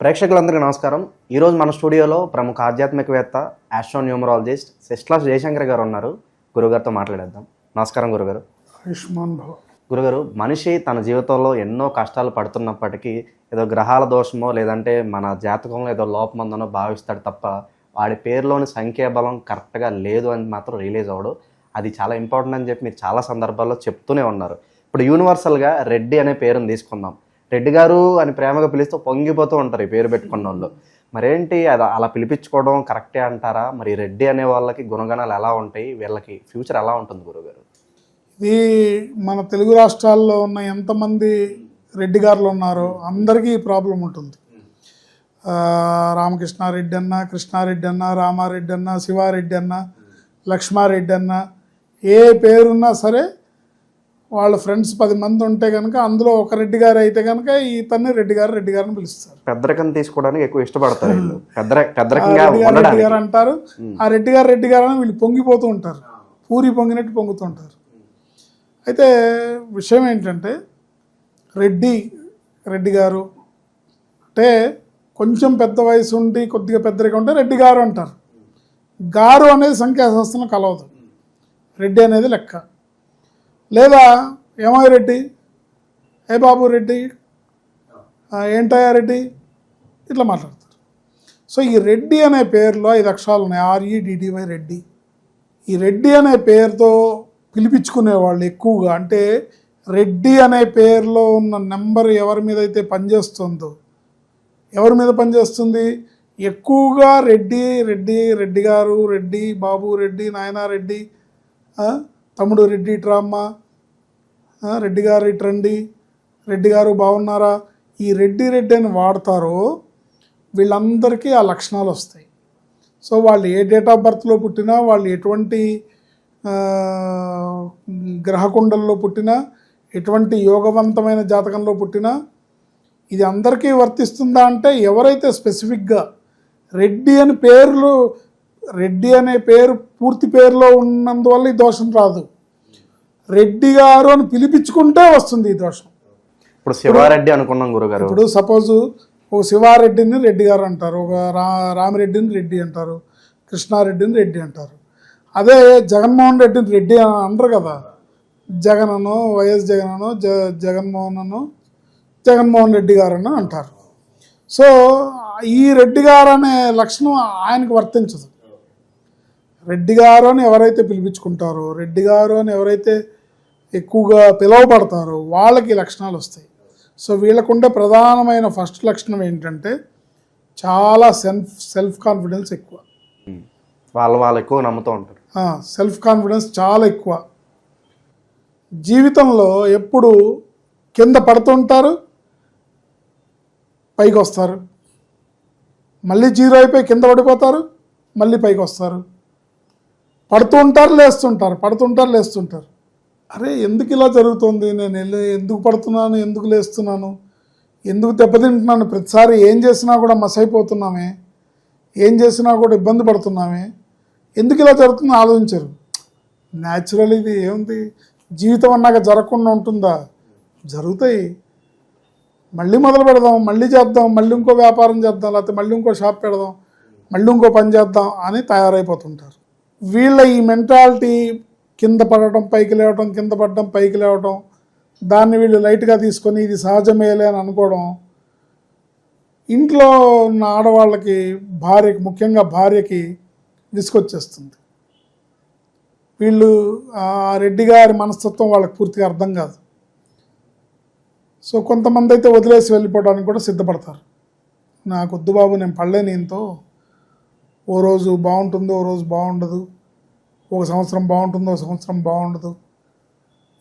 ప్రేక్షకులందరికీ నమస్కారం. ఈరోజు మన స్టూడియోలో ప్రముఖ ఆధ్యాత్మికవేత్త ఆస్ట్రోన్యూమరాలజిస్ట్ సిస్ట్లాస్ జయశంకర్ గారు ఉన్నారు. గురుగారితో మాట్లాడేద్దాం. నమస్కారం గురుగారు. ఆయుష్మాన్ భవ. గురుగారు మనిషి తన జీవితంలో ఎన్నో కష్టాలు పడుతున్నప్పటికీ ఏదో గ్రహాల దోషమో లేదంటే మన జాతకంలో ఏదో లోపం ఉందనో భావిస్తాడు తప్ప వాడి పేరులోని సంఖ్యాబలం కరెక్ట్గా లేదు అని మాత్రం రిలీజ్ అవ్వడు. అది చాలా ఇంపార్టెంట్ అని చెప్పి మీరు చాలా సందర్భాల్లో చెప్తూనే ఉన్నారు. ఇప్పుడు యూనివర్సల్గా రెడ్డి అనే పేరుని తీసుకుందాం. రెడ్డి గారు అని ప్రేమగా పిలిస్తూ పొంగిపోతూ ఉంటారు ఈ పేరు పెట్టుకున్న వాళ్ళు. మరేంటి అది అలా పిలిపించుకోవడం కరెక్టే అంటారా? మరి రెడ్డి అనే వాళ్ళకి గుణగణాలు ఎలా ఉంటాయి? వీళ్ళకి ఫ్యూచర్ ఎలా ఉంటుంది గురుగారు? ఇది మన తెలుగు రాష్ట్రాల్లో ఉన్న ఎంతమంది రెడ్డి గారులు ఉన్నారో అందరికీ ఈ ప్రాబ్లం ఉంటుంది. రామకృష్ణారెడ్డి అన్న కృష్ణారెడ్డి అన్న రామారెడ్డి అన్న శివారెడ్డి అన్న లక్ష్మారెడ్డి అన్న ఏ పేరున్నా సరే వాళ్ళ ఫ్రెండ్స్ పది మంది ఉంటే కనుక అందులో ఒక రెడ్డి గారు అయితే కనుక ఇతన్ని రెడ్డి గారు రెడ్డి గారిని పిలుస్తారు. పెద్దరికం తీసుకోవడానికి ఎక్కువ ఇష్టపడతారు పెద్ద రెడ్డి గారు అంటారు. ఆ రెడ్డి గారు రెడ్డి గారు అని వీళ్ళు పొంగిపోతూ ఉంటారు. పూరి పొంగినట్టు పొంగుతూ ఉంటారు. అయితే విషయం ఏంటంటే రెడ్డి రెడ్డి గారు అంటే కొంచెం పెద్ద వయసు ఉండి కొద్దిగా పెద్దరిగా ఉంటే రెడ్డి గారు అంటారు. గారు అనేది సంఖ్యాశాస్త్రం కలవదు. రెడ్డి అనేది లెక్క. లేదా ఏమై రెడ్డి? ఏ బాబు రెడ్డి? ఆ, ఏంటయ్యా రెడ్డి? ఇట్లా మాట్లాడతారు. సో ఈ రెడ్డి అనే పేరులో ఐదు అక్షరాలు ఉన్నాయి. ఆర్ఈడిడివై రెడ్డి. ఈ రెడ్డి అనే పేరుతో పిలిపించుకునే వాళ్ళు ఎక్కువగా అంటే రెడ్డి అనే పేరులో ఉన్న నెంబర్ ఎవరి మీద అయితే పనిచేస్తుందో ఎవరి మీద పనిచేస్తుంది? ఎక్కువగా రెడ్డి రెడ్డి రెడ్డి గారు రెడ్డి బాబు రెడ్డి నాయనా రెడ్డి తమ్ముడు రెడ్డి ట్రామ్మ రెడ్డి గారు ఇట్రండి రెడ్డి గారు బాగున్నారా? ఈ రెడ్డి రెడ్డి అని వాడతారో వీళ్ళందరికీ ఆ లక్షణాలు వస్తాయి. సో వాళ్ళు ఏ డేట్ ఆఫ్ బర్త్లో పుట్టినా వాళ్ళు ఎటువంటి గ్రహకుండల్లో పుట్టినా ఎటువంటి యోగవంతమైన జాతకంలో పుట్టినా ఇది అందరికీ వర్తిస్తుందా అంటే ఎవరైతే స్పెసిఫిక్గా రెడ్డి అని పేర్లు రెడ్డి అనే పేరు పూర్తి పేరులో ఉన్నందువల్ల ఈ దోషం రాదు. రెడ్డి గారు అని పిలిపించుకుంటే వస్తుంది ఈ దోషం. ఇప్పుడు శివారెడ్డి అనుకున్నాం గురుగారు. ఇప్పుడు సపోజ్ ఒక శివారెడ్డిని రెడ్డి గారు అంటారు ఒక రా రామిరెడ్డిని రెడ్డి అంటారు కృష్ణారెడ్డిని రెడ్డి అంటారు. అదే జగన్మోహన్ రెడ్డిని రెడ్డి అని అనరు కదా. జగన్ అను వైఎస్ జగన్ అను జ జగన్మోహన్ అను జగన్మోహన్ రెడ్డి గారు అని అంటారు. సో ఈ రెడ్డి గారు అనే లక్షణం ఆయనకు వర్తించదు. రెడ్డి గారు అని ఎవరైతే పిలిపించుకుంటారో రెడ్డి గారు అని ఎవరైతే ఎక్కువగా పిలువబడతారో వాళ్ళకి లక్షణాలు వస్తాయి. సో వీళ్ళకుండే ప్రధానమైన ఫస్ట్ లక్షణం ఏంటంటే చాలా సెల్ఫ్ సెల్ఫ్ కాన్ఫిడెన్స్ ఎక్కువ. వాళ్ళు వాళ్ళు ఎక్కువ నమ్ముతూ ఉంటారు. సెల్ఫ్ కాన్ఫిడెన్స్ చాలా ఎక్కువ. జీవితంలో ఎప్పుడు కింద పడుతుంటారు పైకి వస్తారు. మళ్ళీ జీరో అయిపోయి కింద పడిపోతారు మళ్ళీ పైకి వస్తారు. పడుతుంటారు లేస్తుంటారు పడుతుంటారు లేస్తుంటారు. అరే ఎందుకు ఇలా జరుగుతుంది? నేను వెళ్ళి ఎందుకు పడుతున్నాను? ఎందుకు లేస్తున్నాను? ఎందుకు దెబ్బతింటున్నాను? ప్రతిసారి ఏం చేసినా కూడా మస్ అయిపోతున్నామే ఏం చేసినా కూడా ఇబ్బంది పడుతున్నామే. ఎందుకు ఇలా జరుగుతుందో ఆలోచించరు. న్యాచురల్ ఇది ఏముంది? జీవితం అన్నాక జరగకుండా ఉంటుందా? జరుగుతాయి. మళ్ళీ మొదలు పెడదాం మళ్ళీ చేద్దాం మళ్ళీ ఇంకో వ్యాపారం చేద్దాం లేకపోతే మళ్ళీ ఇంకో షాప్ పెడదాం మళ్ళీ ఇంకో పని చేద్దాం అని తయారైపోతుంటారు. వీళ్ళ ఈ మెంటాలిటీ కింద పడటం పైకి లేవటం కింద పడటం పైకి లేవటం దాన్ని వీళ్ళు లైట్గా తీసుకొని ఇది సహజమేలే అని అనుకోవడం ఇంట్లో ఉన్న ఆడవాళ్ళకి భార్యకి ముఖ్యంగా భార్యకి విసుకొచ్చేస్తుంది వీళ్ళు ఆ రెడ్డి గారి మనస్తత్వం వాళ్ళకి పూర్తిగా అర్థం కాదు. సో కొంతమంది అయితే వదిలేసి వెళ్ళిపోవడానికి కూడా సిద్ధపడతారు. నాకు వద్దు బాబు నేను పడలేను నేనుతో ఓ రోజు బాగుంటుంది ఓ రోజు బాగుండదు. ఒక సంవత్సరం బాగుంటుంది ఒక సంవత్సరం బాగుండదు.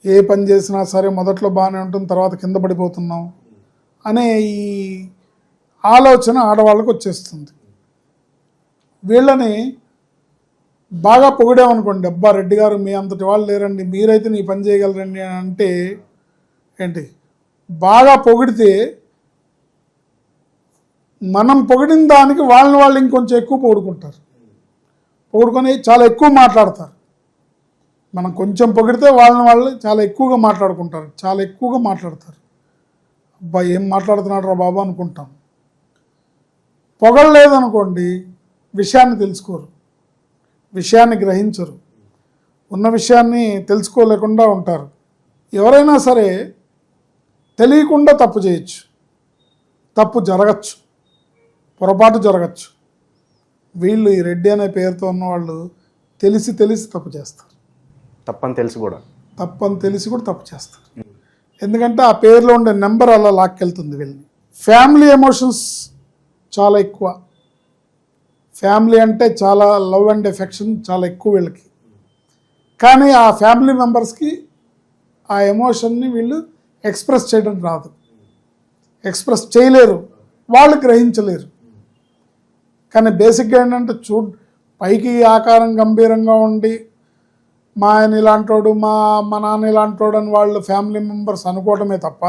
ఏ పని చేసినా సరే మొదట్లో బాగానే ఉంటుంది తర్వాత కింద పడిపోతున్నాం అనే ఈ ఆలోచన ఆడవాళ్ళకు వచ్చేస్తుంది. వీళ్ళని బాగా పొగిడామనుకోండి అబ్బా రెడ్డి గారు మీ అంతటి వాళ్ళు లేరండి మీరైతే నీ పని చేయగలరండి అంటే ఏంటి? బాగా పొగిడితే మనం పొగిడిన దానికి వాళ్ళని వాళ్ళు ఇంకొంచెం ఎక్కువ పొగుడుకుంటారు. పొగుడుకొని చాలా ఎక్కువ మాట్లాడతారు. మనం కొంచెం పొగిడితే వాళ్ళని వాళ్ళు చాలా ఎక్కువగా మాట్లాడుకుంటారు. చాలా ఎక్కువగా మాట్లాడతారు. అబ్బా ఏం మాట్లాడుతున్నాడు రా బాబు అనుకుంటాం. పొగడలేదనుకోండి విషయాన్ని తెలుసుకోరు. విషయాన్ని గ్రహించరు. ఉన్న విషయాన్ని తెలుసుకోలేకుండా ఉంటారు. ఎవరైనా సరే తెలియకుండా తప్పు చేయొచ్చు. తప్పు జరగచ్చు. పొరపాటు జరగచ్చు. వీళ్ళు ఈ రెడ్డి అనే పేరుతో ఉన్న వాళ్ళు తెలిసి తెలిసి తప్పు చేస్తారు. తప్పని తెలిసి కూడా. తప్పని తెలిసి కూడా తప్పు చేస్తారు. ఎందుకంటే ఆ పేరులో ఉండే నెంబర్ అలా లాక్కెళ్తుంది వీళ్ళని. ఫ్యామిలీ ఎమోషన్స్ చాలా ఎక్కువ. ఫ్యామిలీ అంటే చాలా లవ్ అండ్ ఎఫెక్షన్ చాలా ఎక్కువ వీళ్ళకి. కానీ ఆ ఫ్యామిలీ మెంబర్స్కి ఆ ఎమోషన్ని వీళ్ళు ఎక్స్ప్రెస్ చేయడం రాదు. ఎక్స్ప్రెస్ చేయలేరు. వాళ్ళు గ్రహించలేరు. కానీ బేసిక్గా ఏంటంటే చూ పైకి ఆకారం గంభీరంగా ఉండి మా ఆయన ఇలాంటోడు మా మా నాన్న ఇలాంటోడు అని వాళ్ళు ఫ్యామిలీ మెంబర్స్ అనుకోవటమే తప్ప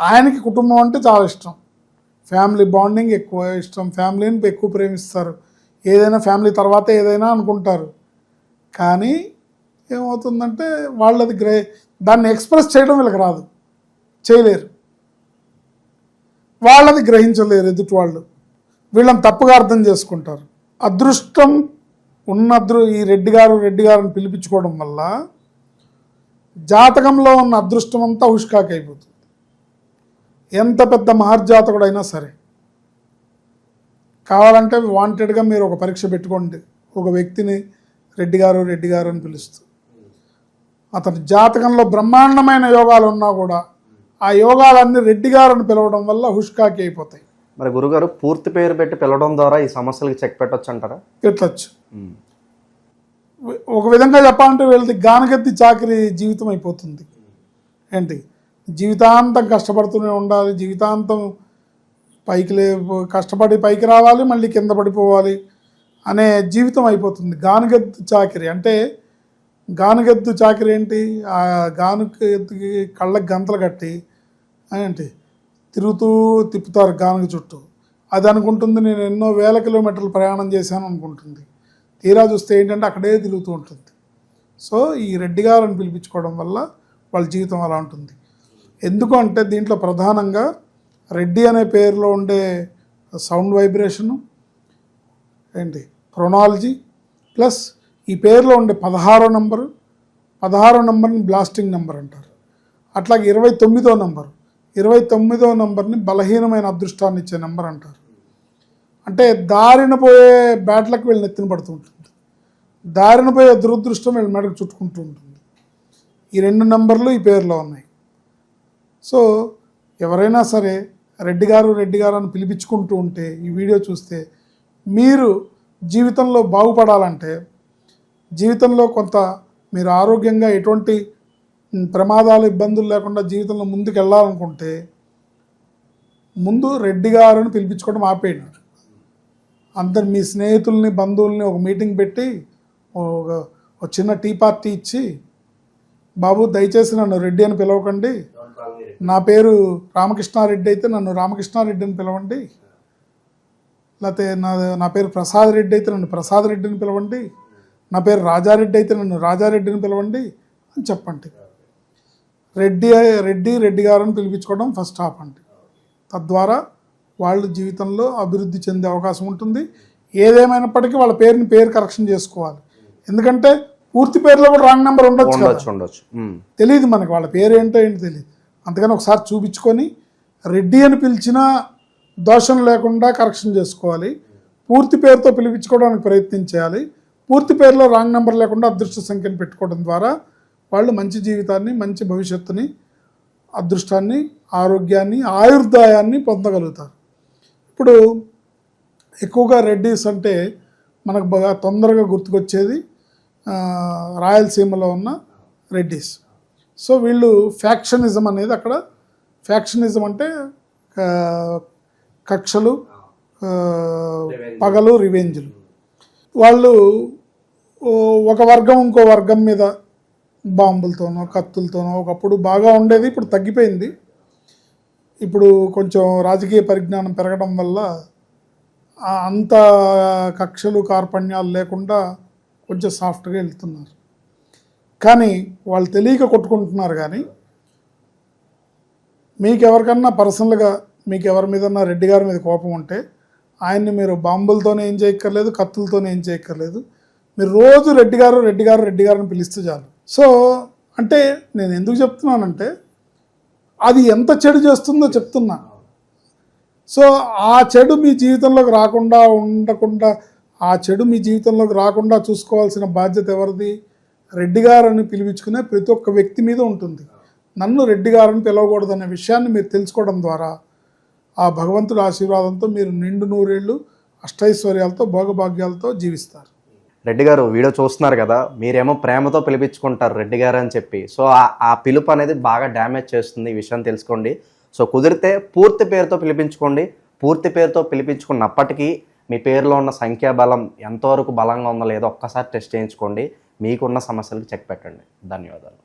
ఆయనకి కుటుంబం అంటే చాలా ఇష్టం. ఫ్యామిలీ బాండింగ్ ఎక్కువ ఇష్టం. ఫ్యామిలీని ఎక్కువ ప్రేమిస్తారు. ఏదైనా ఫ్యామిలీ తర్వాత ఏదైనా అనుకుంటారు. కానీ ఏమవుతుందంటే వాళ్ళది గ్రే దాన్ని ఎక్స్ప్రెస్ చేయడం వీళ్ళకి రాదు. చేయలేరు. వాళ్ళది గ్రహించలేరు ఎదుటి వాళ్ళు. వీళ్ళని తప్పుగా అర్థం చేసుకుంటారు. అదృష్టం ఉన్నదృ ఈ రెడ్డి గారు రెడ్డి గారిని పిలిపించుకోవడం వల్ల జాతకంలో ఉన్న అదృష్టం అంతా హుష్కాకి అయిపోతుంది ఎంత పెద్ద మహర్జాతకుడైనా సరే. కావాలంటే వాంటెడ్గా మీరు ఒక పరీక్ష పెట్టుకోండి. ఒక వ్యక్తిని రెడ్డి గారు రెడ్డి గారు అని పిలుస్తూ. అతని జాతకంలో బ్రహ్మాండమైన యోగాలు ఉన్నా కూడా ఆ యోగాలన్నీ రెడ్డి గారు అని పిలవడం వల్ల హుష్కాకి అయిపోతాయి మరి గురుగారు పూర్తి పేరు పెట్టి పిలవడం ద్వారా ఈ సమస్యలకి చెక్ పెట్టొచ్చు అంటారా? పెట్టచ్చు. ఒక విధంగా చెప్పాలంటే వీళ్ళది గానగద్ది చాకరీ జీవితం అయిపోతుంది. ఏంటి? జీవితాంతం కష్టపడుతూనే ఉండాలి జీవితాంతం పైకి లే కష్టపడి పైకి రావాలి మళ్ళీ కింద పడిపోవాలి అనే జీవితం అయిపోతుంది. గానుగద్దు చాకరీ అంటే గానుగద్దు చాకరీ ఏంటి? ఆ గానుగద్దుకి కళ్ళకి గంతలు కట్టి ఏంటి? తిరుగుతూ తిప్పుతారు గానుగ చుట్టూ. అది అనుకుంటుంది నేను ఎన్నో వేల కిలోమీటర్లు ప్రయాణం చేశాను అనుకుంటుంది. తీరా చూస్తే ఏంటంటే అక్కడే తిరుగుతూ ఉంటుంది. సో ఈ రెడ్డి గారిని పిలిపించుకోవడం వల్ల వాళ్ళ జీవితం అలా ఉంటుంది. ఎందుకు అంటే దీంట్లో ప్రధానంగా రెడ్డి అనే పేరులో ఉండే సౌండ్ వైబ్రేషను ఏంటి క్రొనాలజీ ప్లస్ ఈ పేరులో ఉండే పదహారో నంబరు పదహారో నంబర్ని బ్లాస్టింగ్ నెంబర్ అంటారు. అట్లాగే ఇరవై తొమ్మిదో నంబరు ఇరవై తొమ్మిదో నంబర్ని బలహీనమైన అదృష్టాన్ని ఇచ్చే నెంబర్ అంటారు. అంటే దారిన పోయే బ్యాట్లకు వీళ్ళు నెత్తిన పడుతూ ఉంటుంది. దారిన పోయే దురదృష్టం వీళ్ళ మెడకు చుట్టుకుంటూ ఉంటుంది. ఈ రెండు నంబర్లు ఈ పేరులో ఉన్నాయి. సో ఎవరైనా సరే రెడ్డి గారు రెడ్డి గారు అని పిలిపించుకుంటూ ఉంటే ఈ వీడియో చూస్తే మీరు జీవితంలో బాగుపడాలంటే జీవితంలో కొంత మీరు ఆరోగ్యంగా ఎటువంటి ప్రమాదాలు ఇబ్బందులు లేకుండా జీవితంలో ముందుకు వెళ్ళాలనుకుంటే ముందు రెడ్డి గారు అని పిలిపించుకోవడం ఆపేయండి. అందరు మీ స్నేహితుల్ని బంధువుల్ని ఒక మీటింగ్ పెట్టి ఒక ఒక చిన్న టీ పార్టీ ఇచ్చి బాబు దయచేసి నన్ను రెడ్డి అని పిలవకండి. నా పేరు రామకృష్ణారెడ్డి అయితే నన్ను రామకృష్ణారెడ్డి అని పిలవండి. లేకపోతే నా నా పేరు ప్రసాద్ రెడ్డి అయితే నన్ను ప్రసాద్ రెడ్డి అని పిలవండి. నా పేరు రాజారెడ్డి అయితే నన్ను రాజారెడ్డిని పిలవండి అని చెప్పండి. రెడ్డి రెడ్డి రెడ్డి గారు అని పిలిపించుకోవడం ఫస్ట్ ఆపండి తద్వారా వాళ్ళు జీవితంలో అభివృద్ధి చెందే అవకాశం ఉంటుంది. ఏదేమైనప్పటికీ వాళ్ళ పేరుని పేరు కరెక్షన్ చేసుకోవాలి. ఎందుకంటే పూర్తి పేరులో కూడా రాంగ్ నెంబర్ ఉండొచ్చు ఉండొచ్చు. తెలియదు మనకి వాళ్ళ పేరు ఏంటో ఏంటి తెలియదు అందుకని ఒకసారి చూపించుకొని రెడ్డి అని పిలిచినా దోషం లేకుండా కరెక్షన్ చేసుకోవాలి. పూర్తి పేరుతో పిలిపించుకోవడానికి ప్రయత్నం చేయాలి. పూర్తి పేరులో రాంగ్ నెంబర్ లేకుండా అదృష్ట సంఖ్యను పెట్టుకోవడం ద్వారా వాళ్ళు మంచి జీవితాన్ని మంచి భవిష్యత్తుని అదృష్టాన్ని ఆరోగ్యాన్ని ఆయుర్దాయాన్ని పొందగలుగుతారు. ఇప్పుడు ఎక్కువగా రెడ్డీస్ అంటే మనకు బాగా తొందరగా గుర్తుకొచ్చేది రాయలసీమలో ఉన్న రెడ్డీస్. సో వీళ్ళు ఫ్యాక్షనిజం అనేది అక్కడ ఫ్యాక్షనిజం అంటే కక్షలు పగలు రివెంజ్లు. వాళ్ళు ఒక వర్గం ఇంకో వర్గం మీద బాంబులతోనో కత్తులతోనో ఒకప్పుడు బాగా ఉండేది ఇప్పుడు తగ్గిపోయింది. ఇప్పుడు కొంచెం రాజకీయ పరిజ్ఞానం పెరగడం వల్ల అంత కక్షలు కార్పణ్యాలు లేకుండా కొంచెం సాఫ్ట్గా వెళ్తున్నారు. కానీ వాళ్ళు తెలియక కొట్టుకుంటున్నారు కానీ మీకు ఎవరికన్నా పర్సనల్గా మీకు ఎవరి మీదన్నా రెడ్డి గారి మీద కోపం ఉంటే ఆయన్ని మీరు బాంబులతోనే ఏం చేయక్కర్లేదు కత్తులతోనే ఏం చేయక్కర్లేదు. మీరు రోజు రెడ్డి గారు రెడ్డి గారు రెడ్డి గారిని పిలిస్తే చాలు. సో అంటే నేను ఎందుకు చెప్తున్నానంటే అది ఎంత చెడు చేస్తుందో చెప్తున్నా. సో ఆ చెడు మీ జీవితంలోకి రాకుండా ఉండకుండా ఆ చెడు మీ జీవితంలోకి రాకుండా చూసుకోవాల్సిన బాధ్యత ఎవరిది? రెడ్డి గారని పిలిపించుకునే ప్రతి ఒక్క వ్యక్తి మీద ఉంటుంది. నన్ను రెడ్డి గారని పిలవకూడదనే విషయాన్ని మీరు తెలుసుకోవడం ద్వారా ఆ భగవంతుడి ఆశీర్వాదంతో మీరు నిండు నూరేళ్ళు అష్టైశ్వర్యాలతో భోగభాగ్యాలతో జీవిస్తారు. రెడ్డి గారు వీడియో చూస్తున్నారు కదా మీరేమో ప్రేమతో పిలిపించుకుంటారు రెడ్డి గారు అని చెప్పి. సో ఆ- పిలుపు అనేది బాగా డ్యామేజ్ చేస్తుంది ఈ విషయం తెలుసుకోండి. సో కుదిరితే పూర్తి పేరుతో పిలిపించుకోండి. పూర్తి పేరుతో పిలిపించుకున్నప్పటికీ మీ పేరులో ఉన్న సంఖ్యాబలం ఎంతవరకు బలంగా ఉందో లేదో ఒక్కసారి టెస్ట్ చేయించుకోండి. మీకున్న సమస్యలకు చెక్ పెట్టండి. ధన్యవాదాలు.